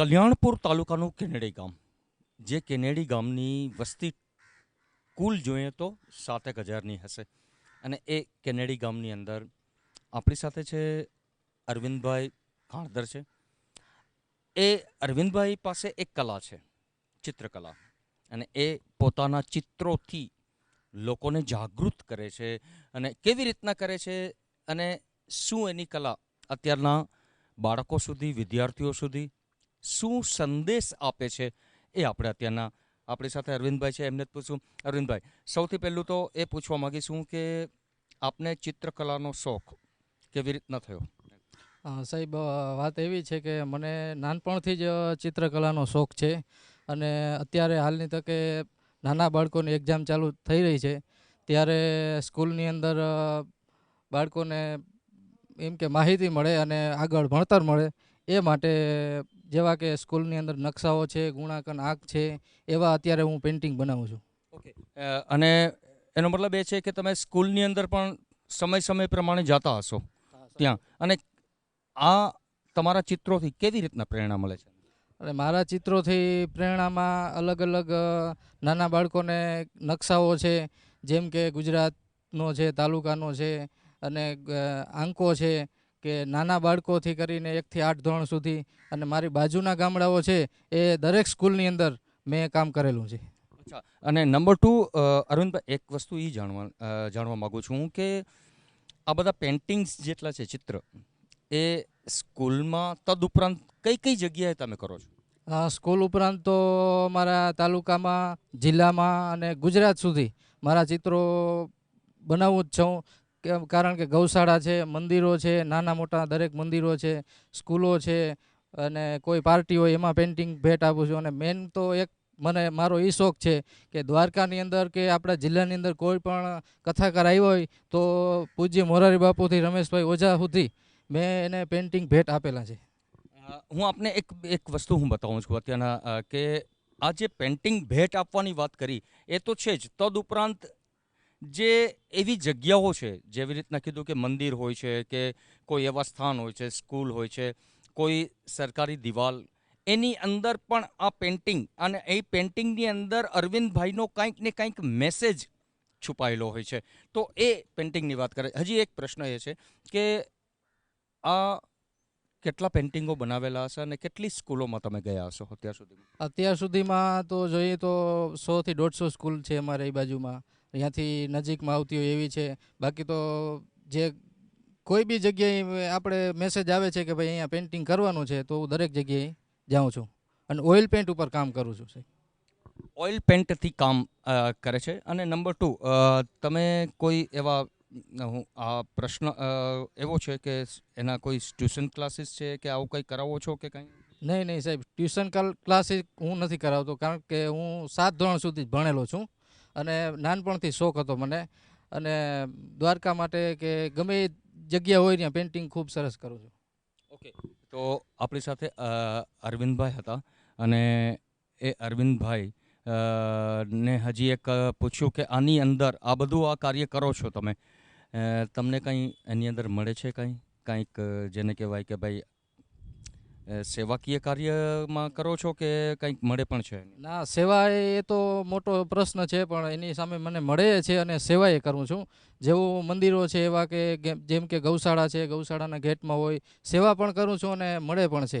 કલ્યાણપુર તાલુકાનું કેનેડી ગામ. જે કેનેડી ગામની વસ્તી કુલ જોઈએ તો સાતેક હજારની હશે. અને એ કેનેડી ગામની અંદર આપણી સાથે છે અરવિંદભાઈ ખાણદર છે. એ અરવિંદભાઈ પાસે એક કલા છે, ચિત્રકલા. અને એ પોતાના ચિત્રોથી લોકોને જાગૃત કરે છે અને કેવી રીતના કરે છે અને શું એની કલા અત્યારના બાળકો સુધી, વિદ્યાર્થીઓ સુધી શું સંદેશ આપે છે એ આપણે અત્યારના આપણી સાથે અરવિંદભાઈ છે, એમને જ પૂછું. અરવિંદભાઈ, સૌથી પહેલું તો એ પૂછવા માગીશું કે આપને ચિત્રકલાનો શોખ કેવી રીતના થયો? સાહેબ વાત એવી છે કે મને નાનપણથી જ ચિત્રકલાનો શોખ છે અને અત્યારે હાલની તકે નાના બાળકોની એક્ઝામ ચાલુ થઈ રહી છે. ત્યારે સ્કૂલની અંદર બાળકોને એમ કે માહિતી મળે અને આગળ ભણતર મળે એ માટે જેવા કે સ્કૂલની અંદર નકશાઓ છે ગુણાકન આંક છે એવા અત્યારે હું પેઇન્ટિંગ બનાવું છું. ઓકે અને એનો મતલબ એ છે કે તમે સ્કૂલની અંદર પણ સમય સમય પ્રમાણે જતા હશો ત્યાં. અને આ તમારા ચિત્રોથી કેવી રીતના પ્રેરણા મળે છે? અને મારા ચિત્રોથી પ્રેરણામાં અલગ અલગ નાના બાળકોને નકશાઓ છે જેમ કે ગુજરાતનો છે તાલુકાનો છે અને આંકો છે કે નાના બાળકોથી કરીને એકથી આઠ ધોરણ સુધી અને મારી બાજુના ગામડાઓ છે એ દરેક સ્કૂલની અંદર મેં કામ કરેલું છે. અચ્છા. અને નંબર ટુ અરવિંદભાઈ એક વસ્તુ એ જાણવા જાણવા માગું છું કે આ બધા પેન્ટિંગ્સ જેટલા છે ચિત્ર એ સ્કૂલમાં તદુપરાંત કઈ કઈ જગ્યાએ તમે કરો છો? સ્કૂલ ઉપરાંત તો મારા તાલુકામાં જિલ્લામાં અને ગુજરાત સુધી મારા ચિત્રો બનાવું જ છું. કારણ કે ગૌશાળા છે, મંદિરો છે, નાના મોટા દરેક મંદિરો છે, સ્કૂલો છે અને કોઈ પાર્ટી હોય એમાં પેઇન્ટિંગ ભેટ આપું છું. અને મેન તો એક મને, મારો એ શોખ છે કે દ્વારકાની અંદર કે આપણા જિલ્લાની અંદર કોઈ પણ કથાકાર આવ્યો હોય તો પૂજ્ય મોરારી બાપુથી રમેશભાઈ ઓઝા સુધી મેં એને પેઇન્ટિંગ ભેટ આપેલા છે. હું આપને એક એક વસ્તુ હું બતાવું છું અત્યારના કે આ જે પેન્ટિંગ ભેટ આપવાની વાત કરી, એ તો છે જ. તદુપરાંત જે એવી જગ્યાઓ છે, જેવી રીતના કીધું કે મંદિર હોય છે, કે કોઈ એવા સ્થાન હોય છે, સ્કૂલ હોય છે, કોઈ સરકારી દિવાલ, એની અંદર પણ આ પેન્ટિંગ અને એ પેન્ટિંગની અંદર અરવિંદભાઈનો કંઈક ને કંઈક મેસેજ છુપાયેલો હોય છે. તો એ પેન્ટિંગની વાત કરે. હજી એક પ્રશ્ન એ છે કે આ કેટલા પેન્ટિંગો બનાવેલા હશે અને કેટલી સ્કૂલોમાં તમે ગયા હશો અત્યાર સુધી અત્યાર સુધીમાં તો જોઈએ તો સોથી દોઢસો સ્કૂલ છે અમારે એ બાજુમાં. અહીંયાથી નજીકમાં આવતી હોય એવી છે. બાકી તો જે કોઈ બી જગ્યાએ આપણે મેસેજ આવે છે કે ભાઈ અહીંયા પેઇન્ટિંગ કરવાનું છે તો હું દરેક જગ્યાએ જાઉં છું. અને ઓઇલ પેન્ટ ઉપર કામ કરું છું સાહેબ. ઓઇલ પેન્ટથી કામ કરે છે. અને નંબર ટુ તમે કોઈ એવા હું આ પ્રશ્ન એવો છે કે એના કોઈ ટ્યુશન ક્લાસીસ છે કે આવું કંઈ કરાવો છો કે કંઈ? નહીં નહીં સાહેબ. ટ્યુશન ક્લાસીસ હું નથી કરાવતો કારણ કે હું સાત ધોરણ સુધી જ ભણેલો છું. અને નાનપણથી શોખ હતો મને. અને દ્વારકા માટે કે ગમે જગ્યા હોય ત્યાં પેઇન્ટિંગ ખૂબ સરસ કરું છું. ઓકે, તો આપણી સાથે અરવિંદભાઈ હતા. અને એ અરવિંદભાઈ ને હજી એક પૂછ્યું કે આની અંદર આ બધું આ કાર્ય કરો છો તમે? તમને કંઈ એની અંદર મળે છે કંઈ? કંઈક જેને કહેવાય કે ભાઈ સેવાકીય કાર્યમાં કરો છો કે કંઈક મળે પણ છે? ના સેવા એ તો મોટો પ્રશ્ન છે પણ એની સામે મને મળે છે અને સેવા એ કરું છું. જેવું મંદિરો છે એવા કે જેમ કે ગૌશાળા છે ગૌશાળાના ગેટમાં હોય સેવા પણ કરું છું અને મળે પણ છે.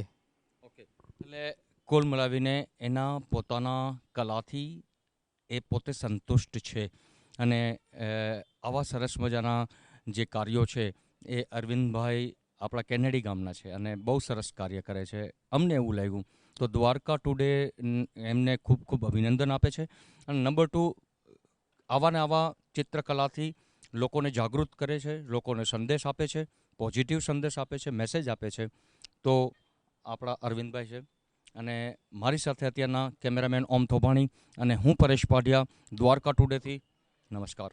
ઓકે. એટલે કુલ મળાવીને એના પોતાના કલાથી એ પોતે સંતુષ્ટ છે. અને આવા સરસ મજાના જે કાર્યો છે એ અરવિંદભાઈ આપણા કેનેડી ગામના છે અને બહુ સરસ કાર્ય કરે છે. અમને એવું લાગ્યું તો દ્વારકા ટુડે એમને ખૂબ ખૂબ અભિનંદન આપે છે. અને નંબર ટુ, આવા ને આવા ચિત્રકલાથી લોકોને જાગૃત કરે છે, લોકોને સંદેશ આપે છે, પોઝિટિવ સંદેશ આપે છે, મેસેજ આપે છે. તો આપણા અરવિંદભાઈ છે અને મારી સાથે અત્યારના કેમેરામેન ઓમ થોભાણી અને હું પરેશ પાઢિયા દ્વારકા ટુડેથી, નમસ્કાર.